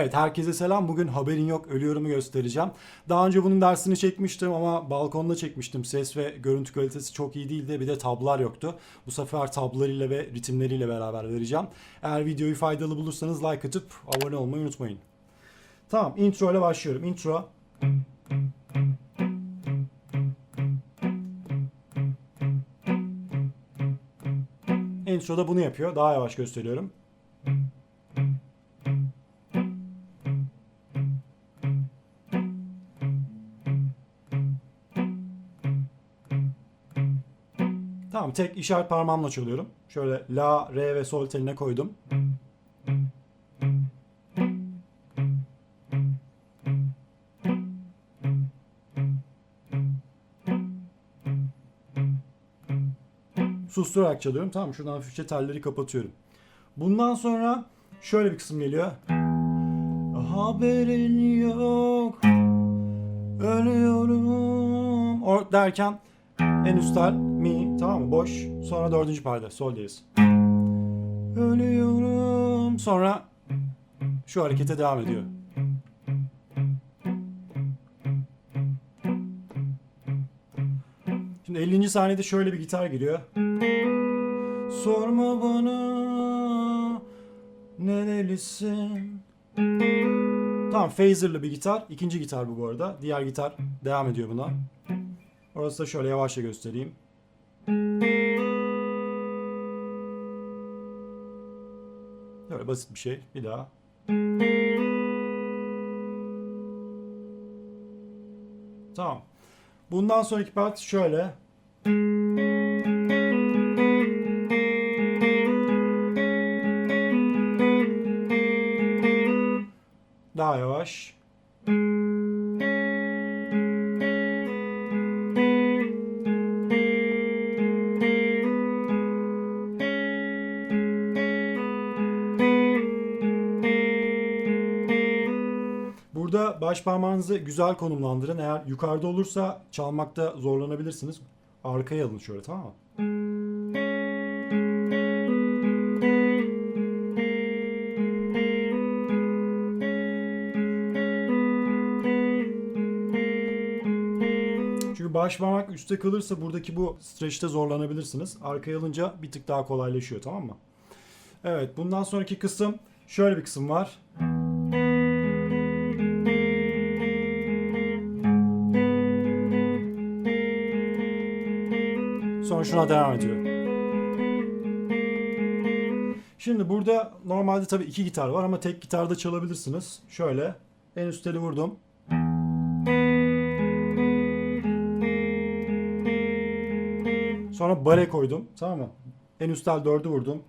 Evet herkese selam. Bugün haberin yok ölüyorumu göstereceğim. Daha önce bunun dersini çekmiştim ama balkonda çekmiştim. Ses ve görüntü kalitesi çok iyi değildi. Bir de tablar yoktu. Bu sefer tablarıyla ve ritimleriyle beraber vereceğim. Eğer videoyu faydalı bulursanız like atıp abone olmayı unutmayın. Tamam intro ile başlıyorum. Intro. Intro'da bunu yapıyor. Daha yavaş gösteriyorum. Tamam tek işaret parmağımla çalıyorum. Şöyle la, re ve sol teline koydum. Susturarak çalıyorum. Tamam şuradan hafifçe telleri kapatıyorum. Bundan sonra şöyle bir kısım geliyor. Haberin yok. Ölüyorum. O derken en üst tel tamam mı boş. Sonra dördüncü perde sol diyez. Ölüyorum. Sonra şu harekete devam ediyor. Şimdi 50. saniyede şöyle bir gitar giriyor. Sorma bana ne delisin. Tamam phaser'lı bir gitar. İkinci gitar bu bu arada. Diğer gitar devam ediyor buna. Orası da şöyle yavaşça göstereyim. Böyle basit bir şey. Bir daha. Tamam. Bundan sonraki part şöyle. Daha yavaş. Baş parmağınızı güzel konumlandırın. Eğer yukarıda olursa çalmakta zorlanabilirsiniz. Arkaya alın şöyle tamam mı? Çünkü baş parmak üstte kalırsa buradaki bu stretch'te zorlanabilirsiniz. Arkaya alınca bir tık daha kolaylaşıyor tamam mı? Evet bundan sonraki kısım şöyle bir kısım var. Sonra şuna devam ediyor. Şimdi burada normalde tabii iki gitar var ama tek gitarda çalabilirsiniz. Şöyle en üst teli vurdum. Sonra bare koydum. Tamam mı? En üst tel 4'ü vurdum.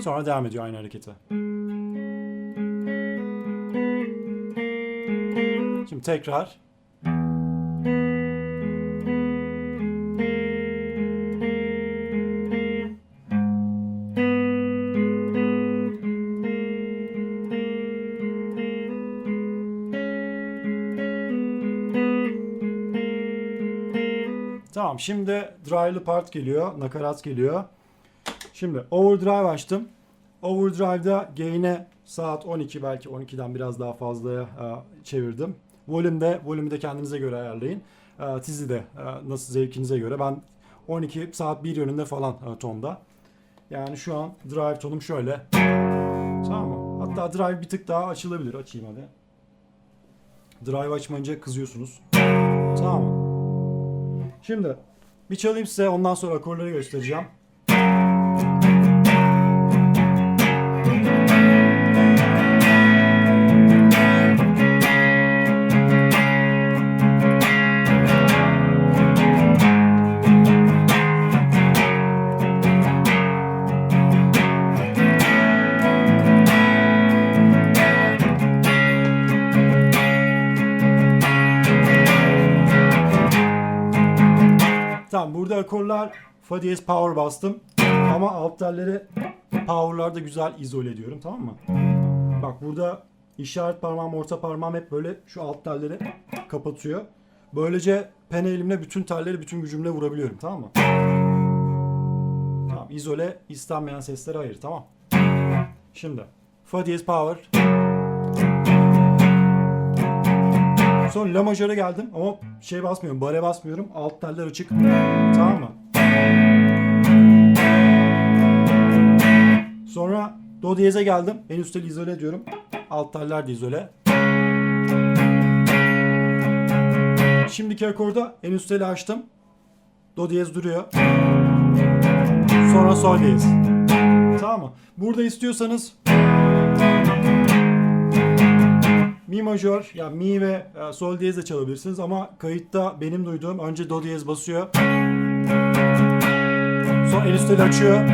Sonra devam ediyor aynı harekete. Şimdi tekrar. Tamam şimdi drive'lı part geliyor, nakarat geliyor. Şimdi overdrive açtım. Overdrive'da gain'e saat 12 belki 12'den biraz daha fazlaya e, çevirdim. Volümde, volümü de kendinize göre ayarlayın. E, tizi de e, nasıl zevkinize göre. Ben 12 saat 1 yönünde falan tonda. Yani şu an drive tonum şöyle. Tamam mı? Hatta drive bir tık daha açılabilir. Açayım hadi. Drive açmayınca kızıyorsunuz. Tamam mı? Şimdi bir çalayım size ondan sonra akorları göstereceğim. Akorlar fa power bastım. Ama alt telleri power'larda güzel izole ediyorum tamam mı? Bak burada işaret parmağım, orta parmağım hep böyle şu alt telleri kapatıyor. Böylece pene elimle bütün telleri bütün gücümle vurabiliyorum tamam mı? Tamam izole istenmeyen sesleri ayır tamam. Şimdi Fa diyez power. Sonra La majöre geldim ama şey basmıyorum, bare basmıyorum. Alt teller açık. Tamam mı? Sonra Do diyeze geldim. En üst teli izole ediyorum. Alt teller de izole. Şimdiki akorda en üst teli açtım. Do diyez duruyor. Sonra sol diyez. Tamam mı? Burada istiyorsanız Mi majör, ya mi ve e, sol diyez de çalabilirsiniz ama kayıtta benim duyduğum önce do diyez basıyor. Sonra en üst teli açıyor.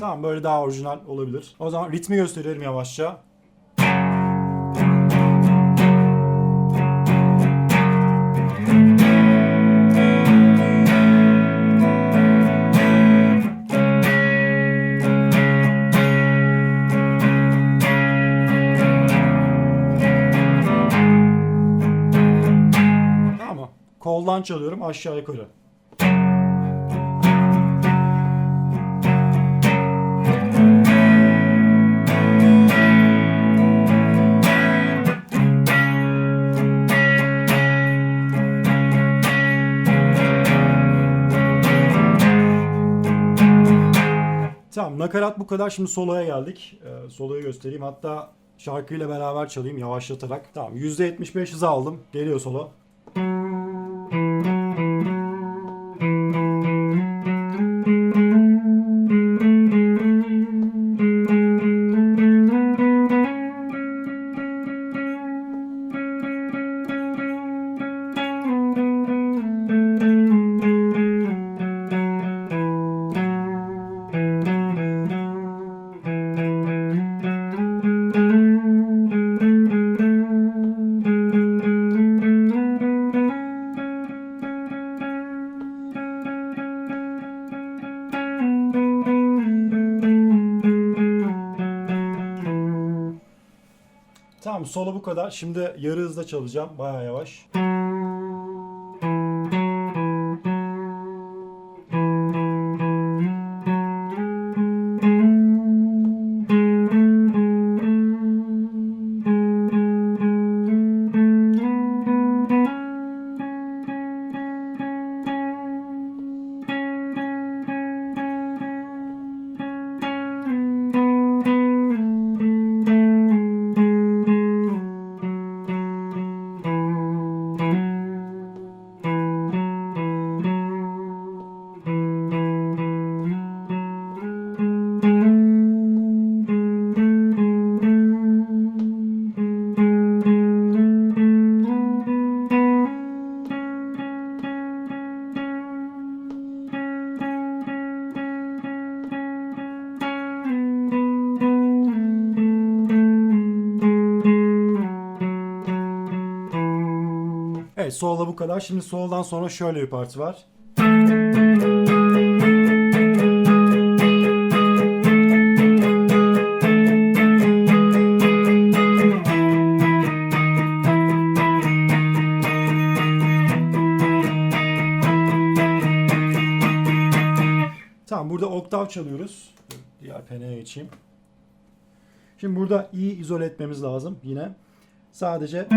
Tamam böyle daha orijinal olabilir. O zaman ritmi gösteriyorum yavaşça. Koldan çalıyorum aşağı yukarı. Tamam nakarat bu kadar. Şimdi soloya geldik. Ee, soloyu göstereyim. Hatta şarkıyla beraber çalayım yavaşlatarak. Tamam %75 hızı aldım. Geliyor solo. Tamam solo bu kadar. Şimdi yarı hızda çalacağım. Baya yavaş. Solda bu kadar. Şimdi soldan sonra şöyle bir parti var. Tamam burada oktav çalıyoruz. Diğer peneye geçeyim. Şimdi burada i izole etmemiz lazım yine. Sadece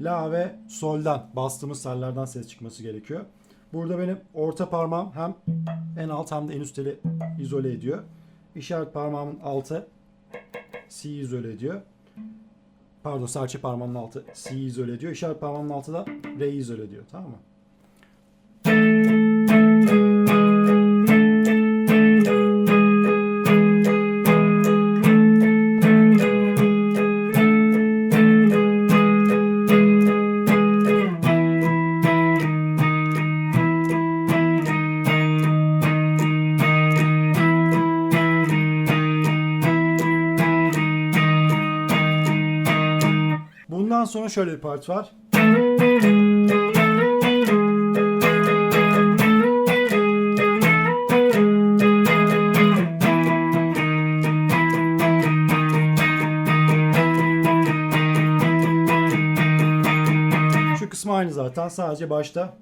La ve soldan bastığımız tellerden ses çıkması gerekiyor. Burada benim orta parmağım hem en alt hem de en üst teli izole ediyor. İşaret parmağımın altı C izole ediyor. Pardon serçe parmağımın altı C izole ediyor. İşaret parmağımın altı da R izole ediyor. Tamam mı? Sonra şöyle bir part var. Şu kısmı aynı zaten. Sadece başta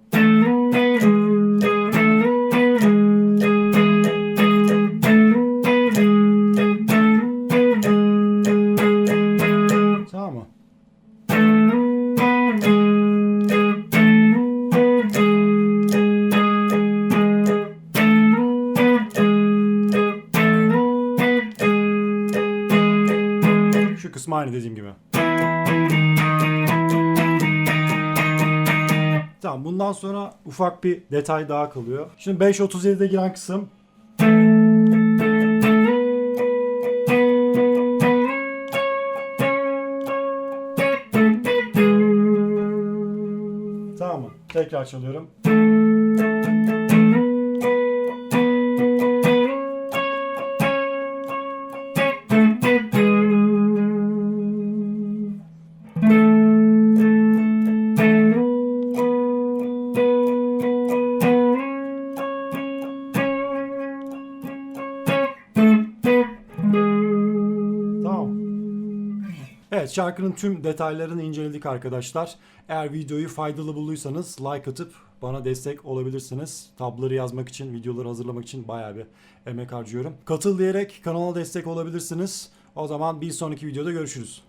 Şu kısmı aynı dediğim gibi. Tamam bundan sonra ufak bir detay daha kalıyor. Şimdi 5.37'de giren kısım. Tamam mı? Tekrar çalıyorum. Evet şarkının tüm detaylarını inceledik arkadaşlar. Eğer videoyu faydalı bulduysanız like atıp bana destek olabilirsiniz. Tabları yazmak için, videoları hazırlamak için bayağı bir emek harcıyorum. Katıl diyerek kanala destek olabilirsiniz. O zaman bir sonraki videoda görüşürüz.